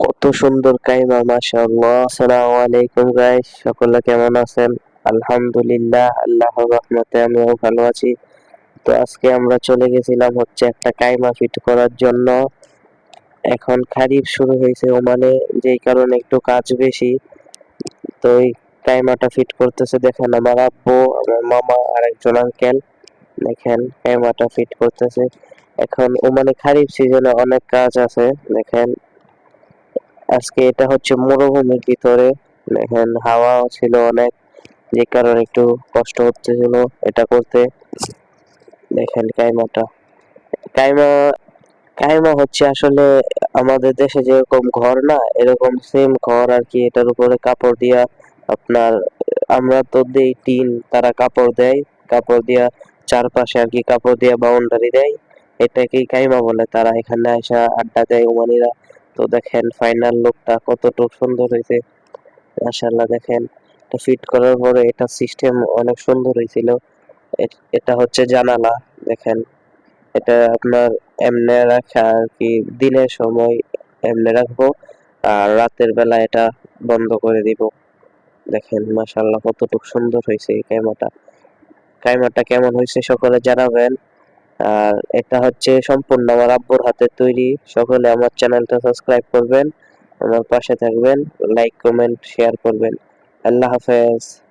কত সুন্দর কাইমা, মাশাআল্লাহ। আসসালামু আলাইকুম গাইস সকলে কেমন আছেন? আলহামদুলিল্লাহ, আল্লাহর রহমতে আমিও ভালো আছি। তো আজকে আমরা চলে গেছিলাম হচ্ছে একটা কাইমা ফিট করার জন্য। এখন খারিফ শুরু হয়েছে, ওমানে যেই কারণে একটু কাজ বেশি। তো এই কাইমাটা ফিট করতেছে, দেখেন আমার আব্বু, আমার মামা আর একজন আঙ্কেল দেখেন, কাইমাটা ফিট করতেছে। এখন ওমানে খারিফ সিজনে অনেক কাজ আছে, দেখেন। আজকে এটা হচ্ছে মরুভূমির ভিতরে। দেখেন, হাওয়া ছিল অনেক, যে কারণে একটু কষ্ট হচ্ছিল এটা করতে। দেখেন, কাইমাটা। কাইমা কাইমা হচ্ছে আসলে আমাদের দেশে যেরকম ঘর না, এরকম সেম ঘর আর কি, এটার উপরে কাপড় দিয়া আপনার, আমরা তো দেই টিন, তারা কাপড় দেয়, কাপড় দিয়া চারপাশে আর কি কাপড় দিয়া বাউন্ডারি দেয়। এটাকেই কাইমা বলে, তারা এখানে আসা আড্ডা দেয় ওমানিরা তো দেখেন ফাইনাল লুকটা কতটুকু সুন্দর হয়েছে। মাশাআল্লাহ দেখেন এটা ফিট করার পরে এটা সিস্টেম অনেক সুন্দর হয়েছিল। এটা হচ্ছে জানালা, দেখেন। এটা আপনার এমনে রাখা আর কি, দিনের সময় এমনে রাখব আর রাতের বেলা এটা বন্ধ করে দিব। দেখেন, মাশাআল্লাহ কতটুকু সুন্দর হয়েছে এই কাইমাটা কাইমাটা কেমন হয়েছে সকলে জানাবেন। আর এটা হচ্ছে সম্পূর্ণ আমার আব্বুর হাতে তৈরি। সকলে আমার চ্যানেলটা সাবস্ক্রাইব করবেন, আমার পাশে থাকবেন, লাইক, কমেন্ট শেয়ার করবেন। আল্লাহ হাফেজ।